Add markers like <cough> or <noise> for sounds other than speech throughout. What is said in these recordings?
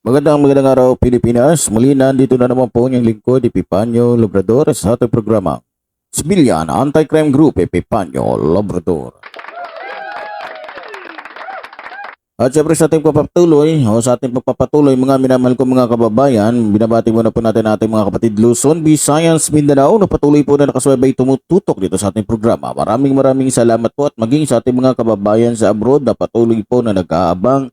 Magandang magandang araw Pilipinas. Muli nandito na naman po ang lingkod Epipanyo Labrador sa ating programa. Civilian Anti-Crime Group Epipanyo Labrador. At syempre sa ating papatuloy, o sa ating pagpapatuloy mga minamahal ko mga kababayan, binabati muna po natin ating mga kapatid Luzon, Visayas, Mindanao na patuloy po na nakasubaybay tumututok dito sa ating programa. Maraming maraming salamat po at maging sa ating mga kababayan sa abroad na patuloy po na nag-aabang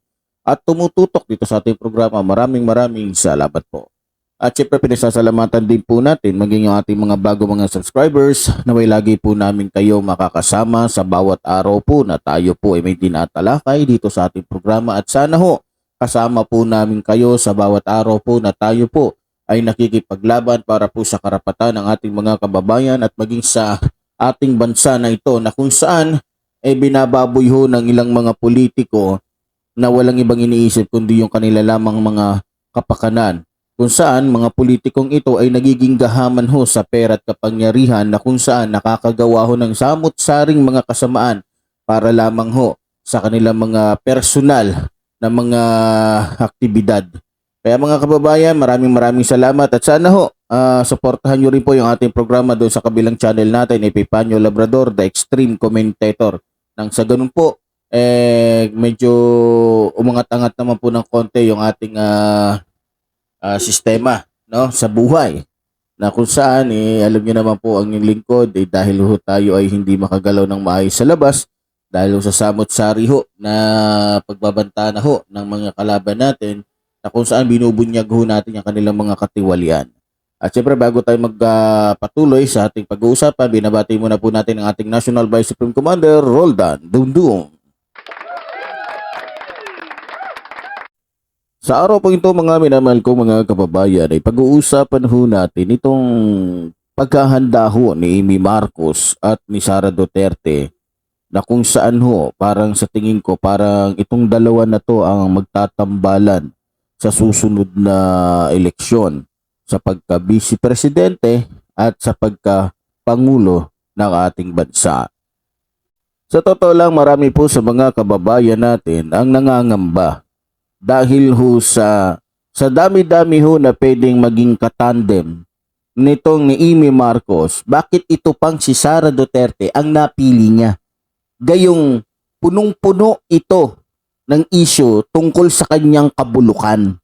at tumututok dito sa ating programa. Maraming maraming salamat po. At syempre pinasasalamatan din po natin maging yung ating mga bago mga subscribers na may lagi po namin kayo makakasama sa bawat araw po na tayo po ay may tinatalakay dito sa ating programa at sana ho kasama po namin kayo sa bawat araw po na tayo po ay nakikipaglaban para po sa karapatan ng ating mga kababayan at maging sa ating bansa na ito na kung saan ay binababoy ho ng ilang mga politiko na walang ibang iniisip kundi yung kanila lamang mga kapakanan kung saan mga politikong ito ay nagiging gahaman ho sa pera at kapangyarihan na kung saan nakakagawa ho ng samot-saring mga kasamaan para lamang ho sa kanilang mga personal na mga aktibidad. Kaya mga kababayan, maraming maraming salamat at sana ho, ah, suportahan nyo rin po yung ating programa doon sa kabilang channel natin, Epipanyo Labrador, The Extreme Commentator. Nang sa ganun po, eh, medyo umangat-angat naman po ng konti yung ating ah, ah, sistema no sa buhay na kung saan eh alam niyo naman po ang lingkod eh, dahil ho tayo ay hindi makagalaw ng maayos sa labas dahil sa samot-sari ho na pagbabanta na ho ng mga kalaban natin na kung saan binubunyag ho natin ang kanilang mga katiwalian. At syempre bago tayo magpatuloy sa ating pag-uusapan, binabati muna po natin ang ating National Vice Supreme Commander, Roldan Dundung. Sa araw po ito mga minamahal ko mga kababayan ay pag-uusapan ho natin itong pagkahanda ho ni Amy Marcos at ni Sara Duterte na kung saan ho parang sa tingin ko parang itong dalawa na to ang magtatambalan sa susunod na eleksyon sa pagka vice presidente at sa pagka pangulo ng ating bansa. Sa totoo lang marami po sa mga kababayan natin ang nangangamba dahil ho sa sa dami-dami ho na pwedeng maging katandem nitong ni Amy Marcos, bakit ito pang si Sara Duterte ang napili niya? Gayong punong-puno ito ng issue tungkol sa kanyang kabulukan.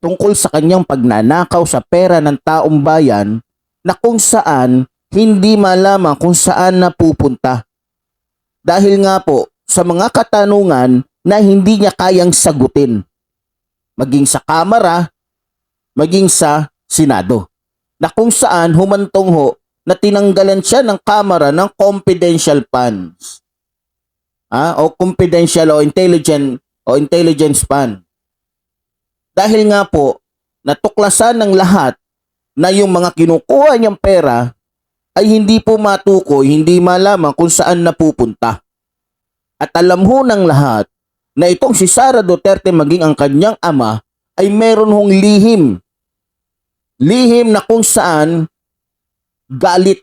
Tungkol sa kanyang pagnanakaw sa pera ng taong bayan na kung saan hindi malaman kung saan napupunta. Dahil nga po, sa mga katanungan na hindi niya kayang sagutin. Maging sa Kamara, maging sa Senado. Na kung saan humantong ho na tinanggalan siya ng Kamara ng confidential funds. Ah, o confidential o intelligent o intelligence fund. Dahil nga po, natuklasan ng lahat na yung mga kinukuha niyang pera ay hindi po matukoy, hindi malaman kung saan napupunta. At alam ho ng lahat na itong si Sara Duterte maging ang kanyang ama ay meron hong lihim. Lihim na kung saan galit.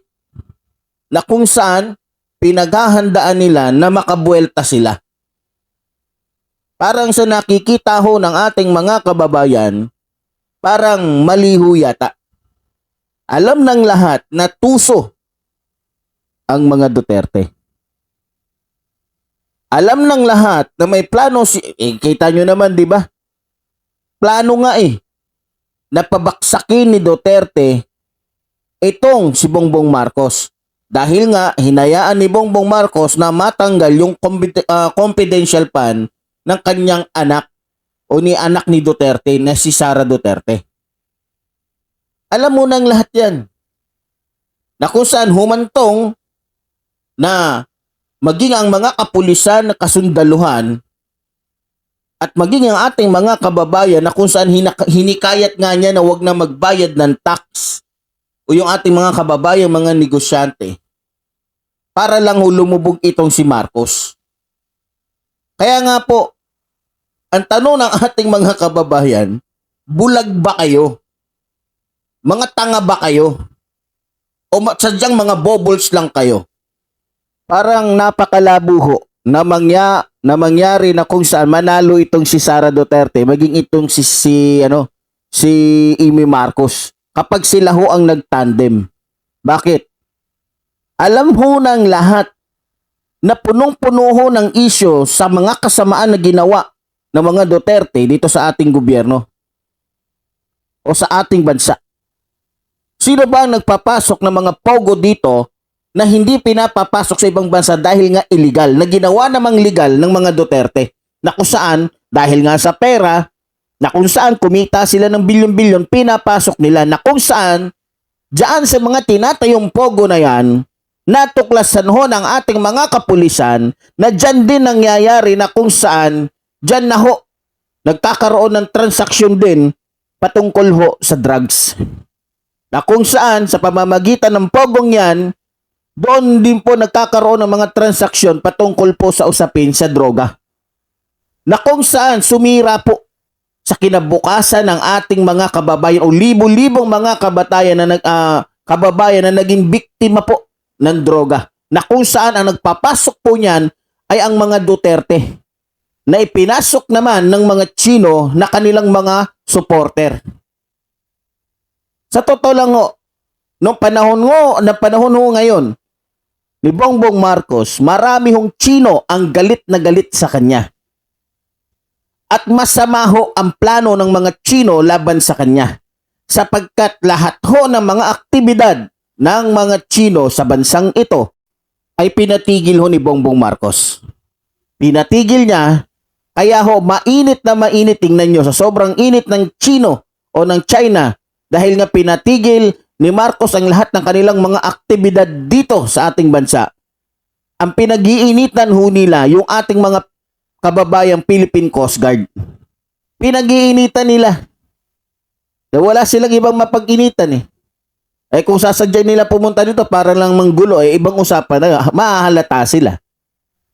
Na kung saan pinaghahandaan nila na makabuelta sila. Parang sa nakikita ho ng ating mga kababayan, parang maliho yata. Alam ng lahat na tuso ang mga Duterte alam ng lahat na may plano si eh, kita nyo naman 'di ba? Plano nga eh na pabaksakin ni Duterte itong si Bongbong Marcos. Dahil nga hinayaan ni Bongbong Marcos na matanggal yung uh, confidential fund ng kanyang anak o ni anak ni Duterte na si Sara Duterte. Alam mo nang lahat yan. Na kung saan humantong na maging ang mga kapulisan na kasundaluhan at maging ang ating mga kababayan na kung saan hinikayat nga niya na wag na magbayad ng tax o yung ating mga kababayang mga negosyante para lang lumubog itong si Marcos. Kaya nga po, ang tanong ng ating mga kababayan, bulag ba kayo? Mga tanga ba kayo? O sadyang mga bobbles lang kayo? Parang napakalabo ho na, mangya, na mangyari na kung saan manalo itong si Sara Duterte, maging itong si, si ano, si Amy Marcos kapag sila ho ang nagtandem. Bakit? Alam ho ng lahat na punong-puno ho ng isyo sa mga kasamaan na ginawa ng mga Duterte dito sa ating gobyerno o sa ating bansa. Sino ba ang nagpapasok ng mga pogo dito na hindi pinapapasok sa ibang bansa dahil nga illegal, na ginawa namang legal ng mga Duterte, na kung saan, dahil nga sa pera, na kung saan kumita sila ng bilyon-bilyon, pinapasok nila, na kung saan, Diyan sa mga tinatayong pogo na yan, natuklasan ho ng ating mga kapulisan na dyan din nangyayari na kung saan, dyan na ho, nagkakaroon ng transaksyon din patungkol ho sa drugs. Na kung saan, sa pamamagitan ng pogong yan, doon din po nagkakaroon ng mga transaksyon patungkol po sa usapin sa droga. Na kung saan sumira po sa kinabukasan ng ating mga kababayan o libo-libong mga kabatayan na nag, ah, kababayan na naging biktima po ng droga. Na kung saan ang nagpapasok po niyan ay ang mga Duterte na ipinasok naman ng mga Chino na kanilang mga supporter. Sa totoo lang ho, nung panahon ho, na panahon ho ngayon, ni Bongbong Marcos, marami hong Chino ang galit na galit sa kanya. At masama ho ang plano ng mga Chino laban sa kanya. Sapagkat lahat ho ng mga aktibidad ng mga Chino sa bansang ito ay pinatigil ho ni Bongbong Marcos. Pinatigil niya, kaya ho mainit na mainit tingnan nyo sa sobrang init ng Chino o ng China dahil nga pinatigil ni Marcos ang lahat ng kanilang mga aktibidad dito sa ating bansa. Ang pinag-iinitan ho nila yung ating mga kababayang Philippine Coast Guard. Pinag-iinitan nila. Na wala silang ibang mapag-initan eh. Eh kung sasadya nila pumunta dito para lang manggulo, eh ibang usapan na, mahahalata sila.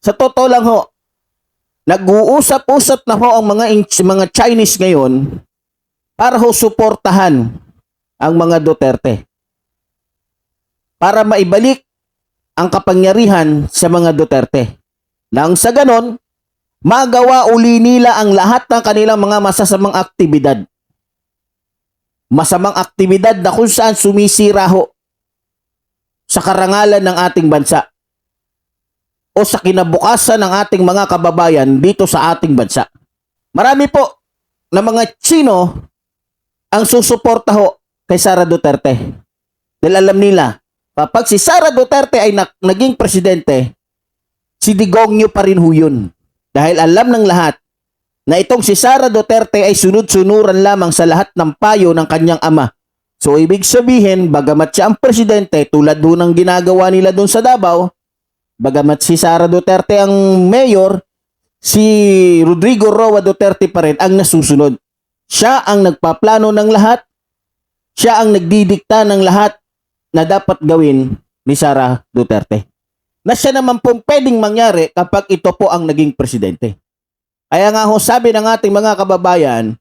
Sa totoo lang ho, nag-uusap-usap na ho ang mga, mga Chinese ngayon para ho suportahan ang mga Duterte. Para maibalik ang kapangyarihan sa mga Duterte. Nang sa ganon, magawa uli nila ang lahat ng kanilang mga masasamang aktibidad. Masamang aktibidad na kung saan sumisira ho sa karangalan ng ating bansa o sa kinabukasan ng ating mga kababayan dito sa ating bansa. Marami po na mga Chino ang susuporta ho kay Sara Duterte. Dahil alam nila, kapag si Sara Duterte ay na- naging presidente, si Digongyo pa rin ho yun. Dahil alam ng lahat na itong si Sara Duterte ay sunod-sunuran lamang sa lahat ng payo ng kanyang ama. So ibig sabihin, bagamat siya ang presidente tulad ho ng ginagawa nila doon sa Davao, bagamat si Sara Duterte ang mayor, si Rodrigo Roa Duterte pa rin ang nasusunod. Siya ang nagpaplano ng lahat, siya ang nagdidikta ng lahat na dapat gawin ni Sara Duterte na siya naman pong pwedeng mangyari kapag ito po ang naging presidente. Kaya nga ho, sabi ng ating mga kababayan,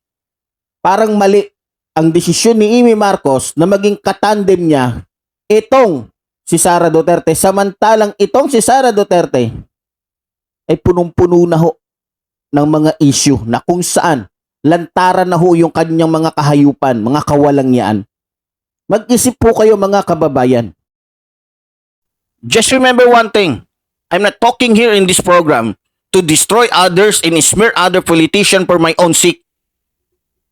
parang mali ang desisyon ni Amy Marcos na maging katandem niya itong si Sara Duterte. Samantalang itong si Sara Duterte ay punong-puno na ho ng mga issue na kung saan lantaran na ho yung kanyang mga kahayupan, mga kawalangyaan. Mag-isip po kayo mga kababayan. Just remember one thing. I'm not talking here in this program to destroy others and smear other politicians for my own sake.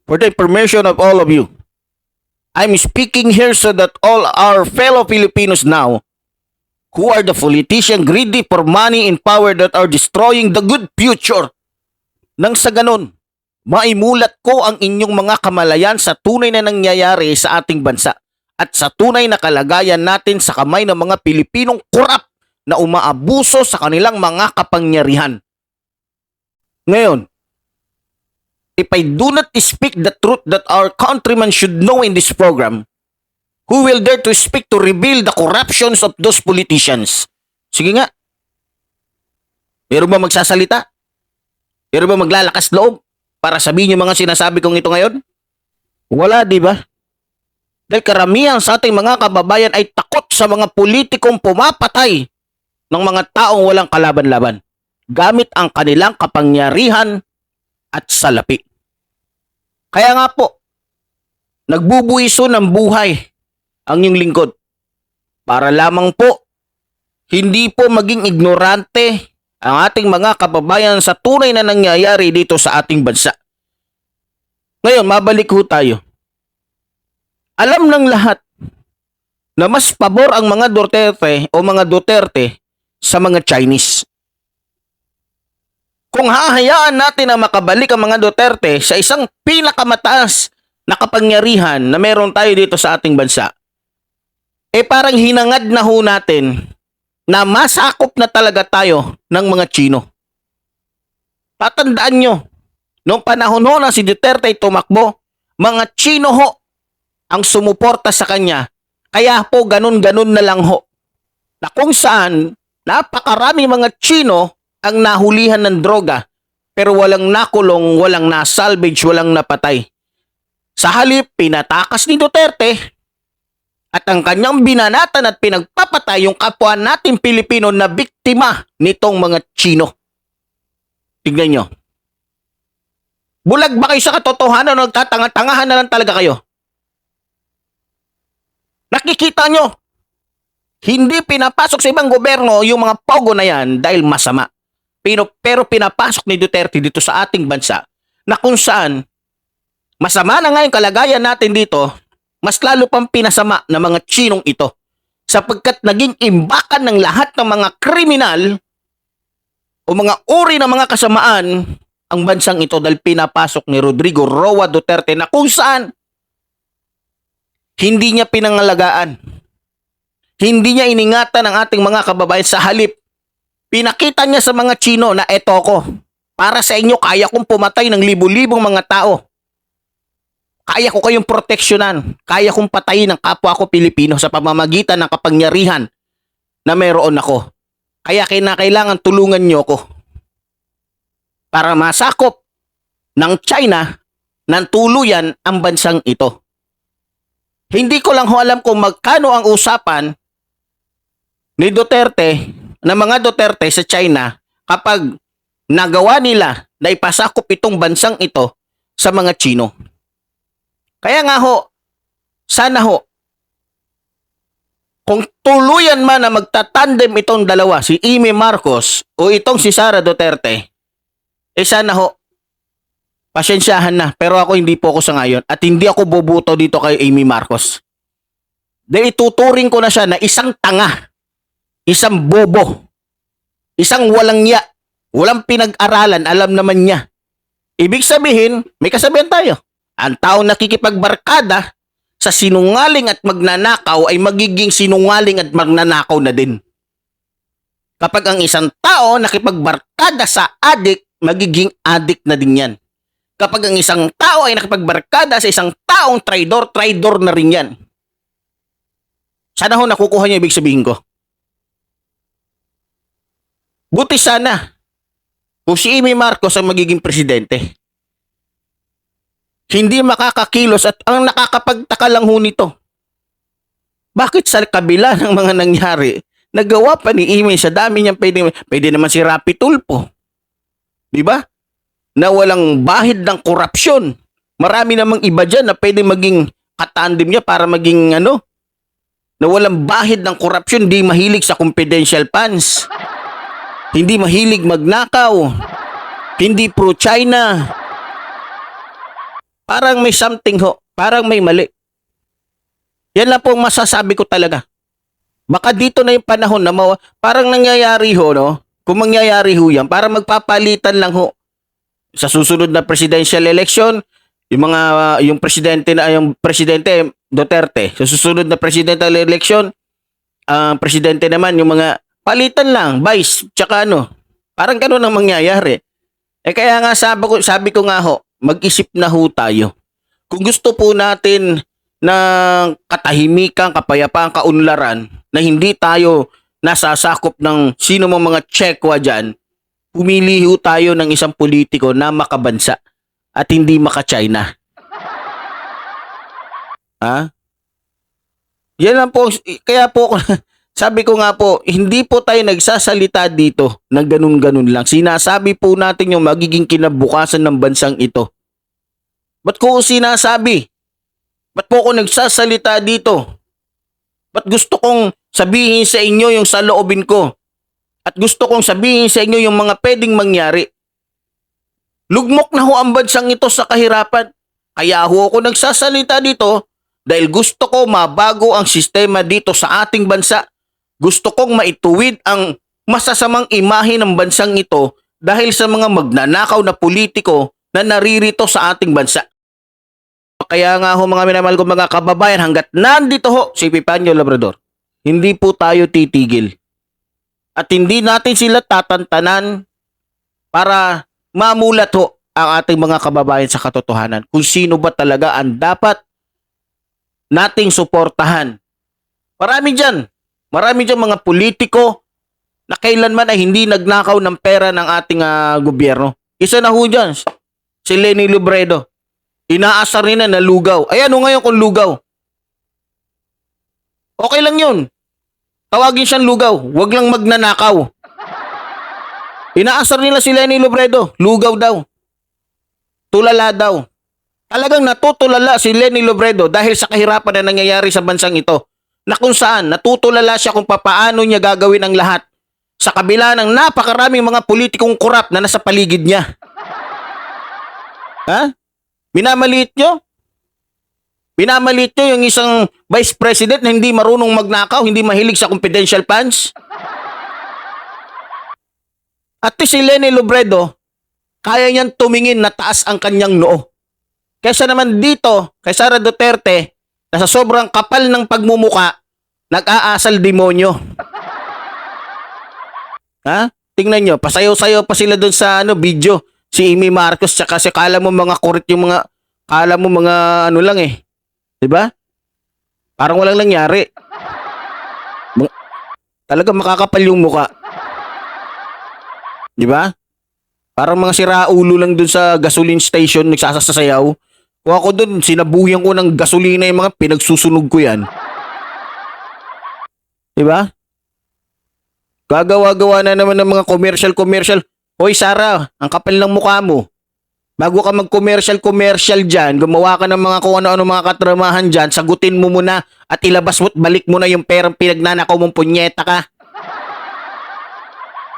For the information of all of you. I'm speaking here so that all our fellow Filipinos now who are the politician greedy for money and power that are destroying the good future. Nang sa ganon, maimulat ko ang inyong mga kamalayan sa tunay na nangyayari sa ating bansa at sa tunay na kalagayan natin sa kamay ng mga Pilipinong kurap na umaabuso sa kanilang mga kapangyarihan. Ngayon, if I do not speak the truth that our countrymen should know in this program, Who will dare to speak to reveal the corruptions of those politicians? Sige nga. Meron ba magsasalita? Meron ba maglalakas loob para sabihin yung mga sinasabi kong ito ngayon? Wala, di ba? Dahil karamihan sa ating mga kababayan ay takot sa mga politikong pumapatay ng mga taong walang kalaban-laban gamit ang kanilang kapangyarihan at salapi. Kaya nga po, nagbubuiso ng buhay ang inyong lingkod para lamang po hindi po maging ignorante ang ating mga kababayan sa tunay na nangyayari dito sa ating bansa. Ngayon, mabalik ho tayo. Alam ng lahat na mas pabor ang mga Duterte o mga Duterte sa mga Chinese. Kung hahayaan natin na makabalik ang mga Duterte sa isang pinakamataas na kapangyarihan na meron tayo dito sa ating bansa, eh parang hinangad na ho natin na masakop na talaga tayo ng mga Chino. Tatandaan nyo, noong panahon ho na si Duterte ay tumakbo, mga Chino ho ang sumuporta sa kanya. Kaya po ganun-ganun na lang ho. Na kung saan napakarami mga Chino ang nahulihan ng droga pero walang nakulong, walang nasalvage, walang napatay. Sa halip, pinatakas ni Duterte at ang kanyang binanatan at pinagpapatay yung kapwa nating Pilipino na biktima nitong mga Chino. Tignan nyo. Bulag ba kayo sa katotohanan o nagtatanga-tangahan na lang talaga kayo? Nakikita nyo, hindi pinapasok sa ibang gobyerno yung mga pogo na yan dahil masama. Pero, pero pinapasok ni Duterte dito sa ating bansa na kung saan masama na nga yung kalagayan natin dito, mas lalo pang pinasama ng mga Chinong ito sapagkat naging imbakan ng lahat ng mga kriminal o mga uri ng mga kasamaan ang bansang ito dahil pinapasok ni Rodrigo Roa Duterte na kung saan hindi niya pinangalagaan. Hindi niya iningatan ang ating mga kababayan sa halip. Pinakita niya sa mga Chino na eto ko. Para sa inyo, kaya kong pumatay ng libu-libong mga tao. Kaya ko kayong proteksyonan. Kaya kong patayin ang kapwa ko Pilipino sa pamamagitan ng kapangyarihan na meron ako. Kaya kinakailangan tulungan niyo ko. Para masakop ng China ng tuluyan ang bansang ito. Hindi ko lang ho alam kung magkano ang usapan ni Duterte, na mga Duterte sa China kapag nagawa nila na ipasakop itong bansang ito sa mga Chino. Kaya nga ho, sana ho, kung tuluyan man na magtatandem itong dalawa, si Amy Marcos o itong si Sara Duterte, eh sana ho, pasensyahan na, pero ako hindi po ako sa ngayon at hindi ako boboto dito kay Amy Marcos. Dahil ituturing ko na siya na isang tanga, isang bobo, isang walang ya, walang pinag-aralan, alam naman niya. Ibig sabihin, may kasabihan tayo. Ang taong nakikipagbarkada sa sinungaling at magnanakaw ay magiging sinungaling at magnanakaw na din. Kapag ang isang tao nakipagbarkada sa adik, magiging adik na din yan. Kapag ang isang tao ay nakipagbarkada sa isang taong traidor, traidor na rin yan. Sana ho nakukuha niyo ibig sabihin ko. Buti sana kung si Amy Marcos ang magiging presidente. Hindi makakakilos at ang nakakapagtaka lang ho nito. Bakit sa kabila ng mga nangyari, nagawa pa ni Amy sa dami niyang pwede, pwede naman si Rapi Tulpo. Di ba? Na walang bahid ng korupsyon. Marami namang iba dyan na pwede maging katandem niya para maging ano, na walang bahid ng korupsyon, di mahilig sa confidential funds. Hindi mahilig magnakaw. Hindi pro-China. Parang may something ho. Parang may mali. Yan lang po ang masasabi ko talaga. Baka dito na yung panahon na mawa, parang nangyayari ho, no? Kung mangyayari ho yan, parang magpapalitan lang ho. Sa susunod na presidential election, yung mga, yung presidente na, yung presidente, Duterte. Sa susunod na presidential election, ang presidente naman, yung mga palitan lang, vice, tsaka ano. Parang ganun ang mangyayari. Eh kaya nga sabi ko, sabi ko nga ho, mag-isip na ho tayo. Kung gusto po natin ng katahimikan, kapayapaan, kaunlaran na hindi tayo nasasakop ng sino mang mga tsekwa dyan, pumili ho tayo ng isang politiko na makabansa at hindi maka-China. Ha? Yan lang po. Kaya po, <laughs> sabi ko nga po, hindi po tayo nagsasalita dito ng ganun-ganun lang. Sinasabi po natin yung magiging kinabukasan ng bansang ito. Ba't ko sinasabi? Ba't po ako nagsasalita dito? Ba't gusto kong sabihin sa inyo yung sa loobin ko? At gusto kong sabihin sa inyo yung mga pwedeng mangyari. Lugmok na ho ang bansang ito sa kahirapan. Kaya ho ako nagsasalita dito dahil gusto ko mabago ang sistema dito sa ating bansa. Gusto kong maituwid ang masasamang imahe ng bansang ito dahil sa mga magnanakaw na politiko na naririto sa ating bansa. Kaya nga ho mga minamahal ko mga kababayan hanggat nandito ho si Pipanyo Labrador, hindi po tayo titigil. At hindi natin sila tatantanan para mamulat ho ang ating mga kababayan sa katotohanan kung sino ba talaga ang dapat nating suportahan. Marami dyan. Marami dyan mga politiko na kailanman ay hindi nagnakaw ng pera ng ating ah, gobyerno. Isa na ho dyan, si Lenny Lubredo. Inaasar nila na lugaw. Ay ano ngayon kung lugaw? Okay lang yun. Tawagin siyang lugaw. Huwag lang magnanakaw. Inaasar nila si Lenny Lubredo. Lugaw daw. Tulala daw. Talagang natutulala si Lenny Lobredo dahil sa kahirapan na nangyayari sa bansang ito. Na kung saan natutulala siya kung papaano niya gagawin ang lahat sa kabila ng napakaraming mga politikong korap na nasa paligid niya. Ha? Minamaliit nyo? Minamaliit nyo yung isang vice president na hindi marunong magnakaw, hindi mahilig sa confidential funds? At si Lenny Lobredo, kaya niyang tumingin na taas ang kanyang noo. Kaysa naman dito, kay Sara Duterte, na sa sobrang kapal ng pagmumuka, nag-aasal demonyo. ha? Tingnan nyo, pasayaw-sayaw pa sila dun sa ano, video. Si Amy Marcos, tsaka si kala mo mga kurit yung mga, kala mo mga ano lang eh. 'Di ba? Parang walang nangyari. Talaga makakapal yung muka. 'Di ba? Parang mga siraulo lang dun sa gasoline station nagsasasayaw. Kung ako dun, sinabuyan ko ng gasolina yung mga pinagsusunog ko yan. Diba? Gagawa-gawa na naman ng mga commercial-commercial. Hoy Sara, ang kapal ng mukha mo. Bago ka mag-commercial-commercial dyan, gumawa ka ng mga kung ano-ano mga katramahan dyan, sagutin mo muna at ilabas mo at balik mo na yung perang pinagnanakaw mong punyeta ka.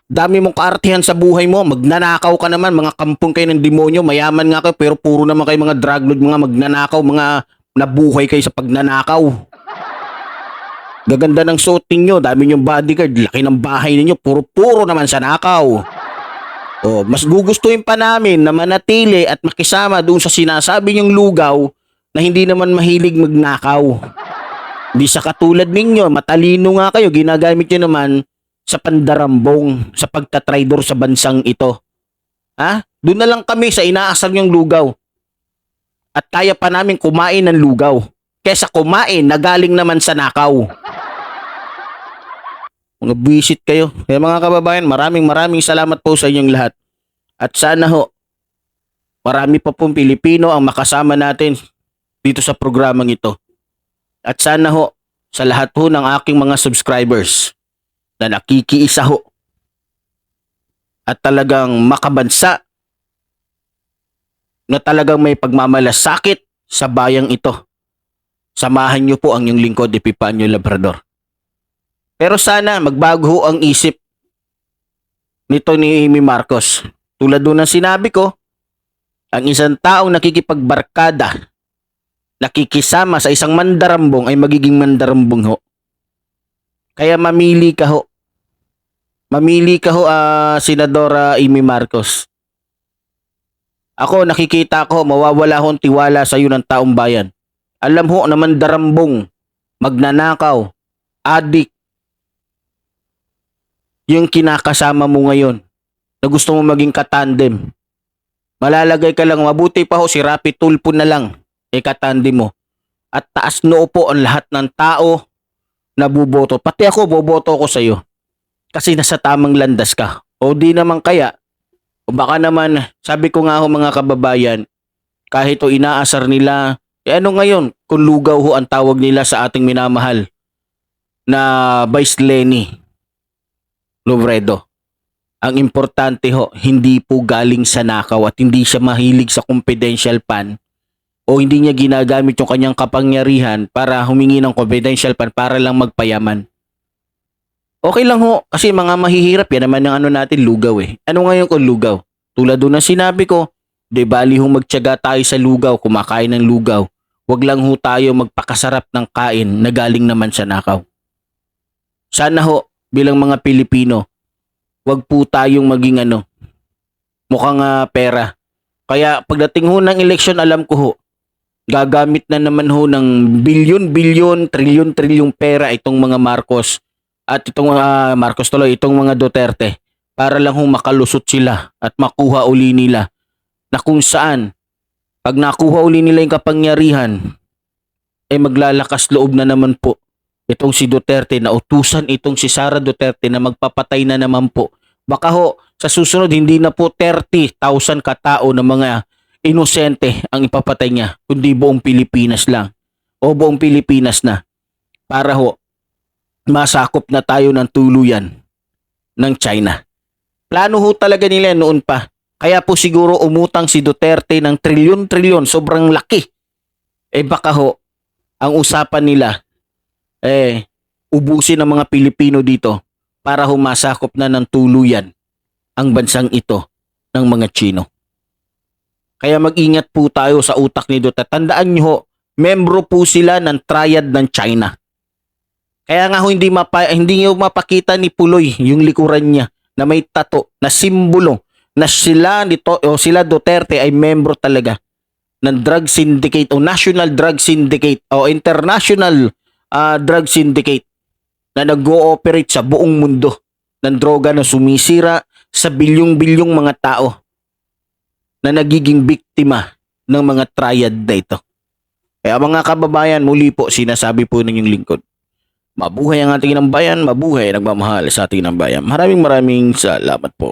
Dami mong kaartihan sa buhay mo, magnanakaw ka naman, mga kampong kayo ng demonyo, mayaman nga kayo, pero puro naman kayo mga drug lord, mga magnanakaw, mga nabuhay kayo sa pagnanakaw. Gaganda ng suoting nyo, dami yung bodyguard, laki ng bahay ninyo, puro-puro naman sa nakaw. Oh, mas gugustuhin pa namin na manatili at makisama doon sa sinasabi niyong lugaw na hindi naman mahilig magnakaw. Di sa katulad ninyo, matalino nga kayo, ginagamit nyo naman sa pandarambong, sa pagtatraidor sa bansang ito. Ha? Doon na lang kami sa inaasar niyong lugaw. At kaya pa namin kumain ng lugaw. Kesa kumain na galing naman sa nakaw. Mga visit kayo. Kaya mga kababayan, maraming maraming salamat po sa inyong lahat. At sana ho, marami pa pong Pilipino ang makasama natin dito sa programang ito. At sana ho, sa lahat ho ng aking mga subscribers na nakikiisa ho at talagang makabansa na talagang may pagmamalasakit sa bayang ito. Samahan niyo po ang inyong lingkod, Epipanyo Labrador. Pero sana magbago ang isip nito ni Amy Marcos. Tulad doon ng sinabi ko, ang isang taong nakikipagbarkada, nakikisama sa isang mandarambong ay magiging mandarambong ho. Kaya mamili ka ho. Mamili ka ho, ah, Senadora Amy Marcos. Ako, nakikita ko, mawawala hong tiwala sa iyo ng taong bayan. Alam ho na mandarambong, magnanakaw, adik, yung kinakasama mo ngayon na gusto mo maging katandem. Malalagay ka lang, mabuti pa ho si Rapi Tulpo na lang, eh katandem mo. at taas noo po ang lahat ng tao na buboto. Pati ako, boboto ko sa iyo. Kasi nasa tamang landas ka. O di naman kaya, o baka naman, sabi ko nga ho mga kababayan, kahit o inaasar nila, eh ano ngayon, kung lugaw ho ang tawag nila sa ating minamahal na Vice Lenny Lovredo. Ang importante ho, hindi po galing sa nakaw at hindi siya mahilig sa confidential pan o hindi niya ginagamit yung kanyang kapangyarihan para humingi ng confidential pan para lang magpayaman. Okay lang ho, kasi mga mahihirap yan naman yung ano natin, lugaw eh. Ano ngayon kung lugaw? Tulad doon na sinabi ko, de bali ho magtyaga tayo sa lugaw, kumakain ng lugaw. Huwag lang ho tayo magpakasarap ng kain na galing naman sa nakaw. Sana ho, bilang mga Pilipino, wag po tayong maging ano, mukhang ah, pera. Kaya pagdating ho ng eleksyon, alam ko ho, gagamit na naman ho ng bilyon-bilyon, trilyon-trilyong pera itong mga Marcos at itong mga Marcos tuloy, itong mga Duterte para lang ho makalusot sila at makuha uli nila na kung saan pag nakuha uli nila yung kapangyarihan eh maglalakas loob na naman po itong si Duterte na utusan itong si Sara Duterte na magpapatay na naman po. Baka ho, sa susunod hindi na po 30,000 katao na mga inosente ang ipapatay niya, kundi buong Pilipinas lang. O buong Pilipinas na. Para ho, masakop na tayo ng tuluyan ng China. Plano ho talaga nila noon pa. Kaya po siguro umutang si Duterte ng trilyon-trilyon, sobrang laki. Eh baka ho, ang usapan nila, eh, ubusin ng mga Pilipino dito para humasakop na ng tuluyan ang bansang ito ng mga Chino. Kaya mag-ingat po tayo sa utak ni Duterte. Tandaan nyo ho, membro po sila ng triad ng China. Kaya nga ho, hindi, mapa, hindi nyo mapakita ni Puloy yung likuran niya na may tato, na simbolo na sila, nito, o sila Duterte ay membro talaga ng drug syndicate o national drug syndicate o international ah, drug syndicate na nag-ooperate sa buong mundo ng droga na sumisira sa bilyong-bilyong mga tao na nagiging biktima ng mga triad na ito. Kaya mga kababayan, muli po sinasabi po ng inyong lingkod. Mabuhay ang ating ng bayan, mabuhay nagmamahal sa ating ng bayan. Maraming maraming salamat po.